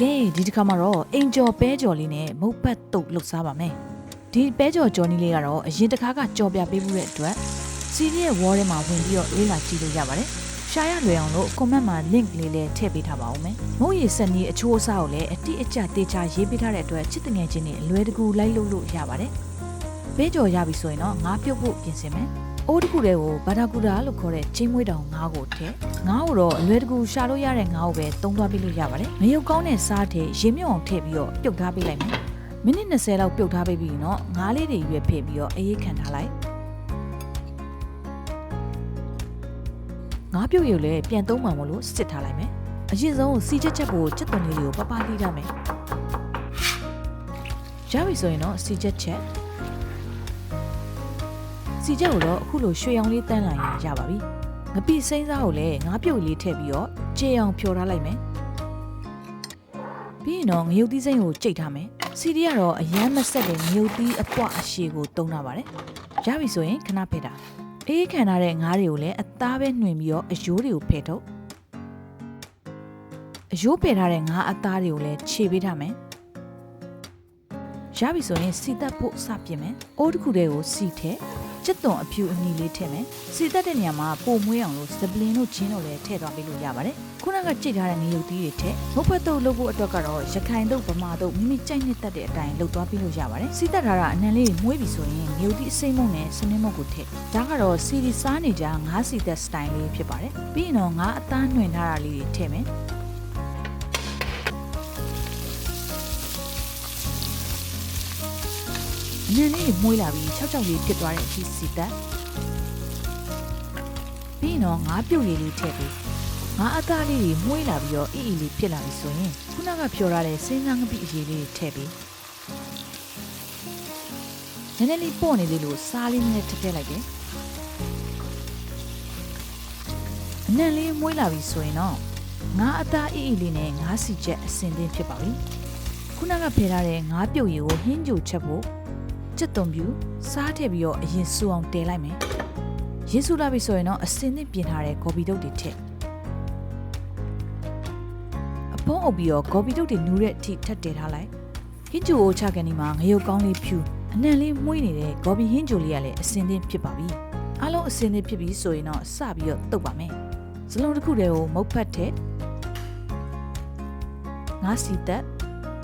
ကဲဒီတစ်ခါမှာတော့အင်ကျော်ပဲကျော်လေးနဲ့မုတ်ပတ်တုတ်လှုပ်စားပါမယ်ဒီပဲကျော်ကျော်နီးလေးကတော့အရင်တစ်ခါကကြော်ပြပေးမှုတဲ့အတွက်စီရီရဲ့ wall ထဲမှာဝင်ပြီးတော့လေးလာကြည့်လို့ရပါတယ်ရှာရလွယ်အောင်လို့ comment မှာ link လေးလည်းထည့်ပေးထားပါဦးမယ်မုတ်ရည်စက်နီးအချိုးအစားကိုလည်းအတိအကျတေချာရေးပေးထားတဲ့အတွက်ချစ်တငယ်ချင်းတွေအလွယ်တကူလိုက်လို့လို့ရပါတယ်ပဲကျော်ရပြီဆိုရင်တော့ငါးပြုတ်ဖို့ပြင်ဆင်မယ် အိုးတစ်ခုတည်းကိုဘာဒါကူဒါလို့ခေါ်တဲ့ချင်းမွေးတောင်ငါးကိုထည့်ငါးကိုတော့အလွယ်တကူရှာလို့ရတဲ့ငါးကိုပဲသုံးသွားပေးလို့ရပါတယ်မရုပ်ကောင်းတဲ့စားထဲရေမြုံအောင်ထည့်ပြီးတော့ပြုတ်ထားပေးလိုက်မယ်မိနစ်20လောက်ပြုတ်ထားပေးပြီးတော့ငါးလေးတွေရွက်ဖက်ပြီးတော့အေးခံထားလိုက်ငါးပြုတ်ရုပ်လည်းပြန်သုံးမှမလို့စစ်ထားလိုက်မယ်အရင်ဆုံးစီချက်ချက်ကိုချက်သွန်လေးတွေကိုပပလိထားမယ်ရပြီဆိုရင်တော့စီချက်ချက် စီချက်ကိုတော့အခုလိုရွှေရောင်လေးတန်းလာရင်ရပါပြီငပိစိမ့်စားကိုလည်းငါးပြုတ်လေးထည့်ပြီးတော့ကြေအောင်ဖြော်ထားလိုက်မယ်ပြီးရင်တော့ငရုတ်သီးစိမ့်ကိုကြိတ်ထားမယ်စီဒီကတော့အရမ်းမဆက်တဲ့ငရုတ်သီးအပွားအရှည်ကိုတုံးတာပါတယ်ရပြီဆိုရင်ခဏဖက်တာအေးခံထားတဲ့ငါးတွေကိုလည်းအသားပဲနှွင်ပြီးတော့အယိုးတွေကိုဖယ်ထုတ်အယိုးပယ်ထားတဲ့ငါးအသားတွေကိုလည်းခြေပေးထားမယ်ရပြီဆိုရင်စီတက်ဖို့စပြင်မယ်အိုးတစ်ခုတည်းကိုစီထည့် ကျက်သွန်အဖြူအနီလေးထည့်မယ်စီတက်တဲ့နေရာမှာပုံမွေးအောင်လို့စပလင်တို့ဂျင်းတို့လည်းထည့်သွားပေးလို့ရပါတယ်ခုနကကြိတ်ထားတဲ့ငရုတ်သီးတွေထည့်မုတ်ဖက်တုပ်လုပ်ဖို့အတွက်ကတော့ရခိုင်တုပ်ဗမာတုပ်မိမိကြိုက်နှစ်တက်တဲ့အတိုင်းလုပ်သွားပေးလို့ရပါတယ်စီတက်ထားတာအနံလေးတွေမွေးပြီဆိုရင်ငရုတ်သီးအစိမ့်မုံနဲ့စနင်းမုံကိုထည့်ဒါကတော့စီဒီစားနေကြငါးစီတက်စတိုင်လေးဖြစ်ပါတယ်ပြီးရင်တော့ငါးအသားနှွင်ထားတာလေးတွေထည့်မယ် အနံလေးတွေမွေးလာပြီး၆၆လေးဖြစ်သွားတဲ့အထိစီတက်ပြီးရင်တော့ငါးပြုတ်ရည်လေးထည့်ပြီးငါးအသားလေးတွေမွေးလာပြီးတော့အေးအေးလေးဖြစ်လာပြီဆိုရင်ခုနကဖြော်ထားတဲ့စင်းစားငပိအရည်လေးတွေထည့်ပြီးနည်းနည်းလေးပေါ့နေသေးလို့စားလေးနည်းနည်းထည့်ထည့်လိုက်တယ်အနံလေးမွေးလာပြီဆိုရင်တော့ငါးအသားအေးအေးလေးနဲ့ငါးစီချက်အစင်သင်းဖြစ်ပါပြီခုနကဖယ်ထားတဲ့ငါးပြုတ်ရည်ကိုဟင်းကြိုချက်ဖို့ ကျက်သွန်ပြူစားထည့်ပြီးတော့အရင်ဆူအောင်တဲလိုက်မယ်။ရေဆူလာပြီဆိုရင်တော့အစင်းနဲ့ပြင်ထားတဲ့ကော်ပီတုတ်တွေထည့်။အဖုံးအုပ်ပြီးတော့ကော်ပီတုတ်တွေနူးတဲ့အထိထပ်တဲထားလိုက်။ဟင်းဂျိုအိုချကန်ဒီမှာငရုတ်ကောင်းလေးဖြူအနံလေးမှုေးနေတဲ့ကော်ပီဟင်းဂျိုလေးကလည်းအစင်းသင်းဖြစ်ပါပြီ။အားလုံးအစင်းသင်းဖြစ်ပြီဆိုရင်တော့စပြီးတော့တုပ်ပါမယ်။စလုံးတစ်ခုတည်းကိုမုတ်ဖတ်ထည့်ငါစီတက်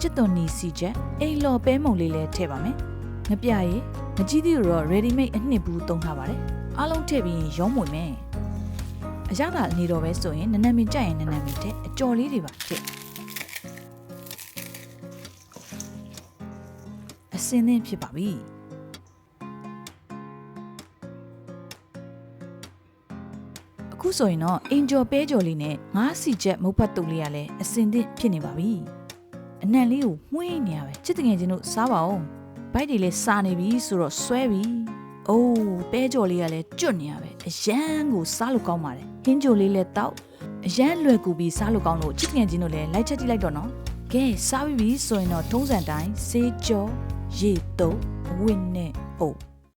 ကျက်သွန်နီစီချက်အိမ်လော်ပဲမုံလေးလည်းထည့်ပါမယ်။ ငပြရည်မကြီးသေးတော့ ready made အနှစ်ဘူးသုံးထားပါတယ်အားလုံးထည့်ပြီးရောမွေမယ်အရသာအနေတော်ပဲဆိုရင်နနမင်ကြက်ရင်နနမင်တဲ့အကြော်လေးတွေပါထည့်အစင်းသင်းဖြစ်ပါပြီအခုဆိုရင်တော့အင်ဂျော်ပဲကြော်လေးနဲ့ငါးစီချက်မုတ်ဖတ်တုပ်လေးကလည်းအစင်းသင်းဖြစ်နေပါပြီအနံလေးကိုမှုေးနေရပဲချစ်တငယ်ချင်းတို့စားပါဦး ဘိုက်တွေလည်းစာနေပြီဆိုတော့ဆွဲပြီ။အိုးပဲကြော်လေးကလည်းကျွတ်နေရပဲ။အရန်ကိုစားလို့ကောင်းပါတယ်။ဟင်းကြိုလေးလည်းတောက်အရန်လွယ်ကူပြီးစားလို့ကောင်းလို့ချစ်ငယ်ချင်းတို့လည်းလိုက်ချက်ကြည့်လိုက်တော့နော်။ကဲစားပြီဆိုရင်တော့ထုံးစံတိုင်းစေးကြောရေတုပ်ဝင်းနဲ့အိုး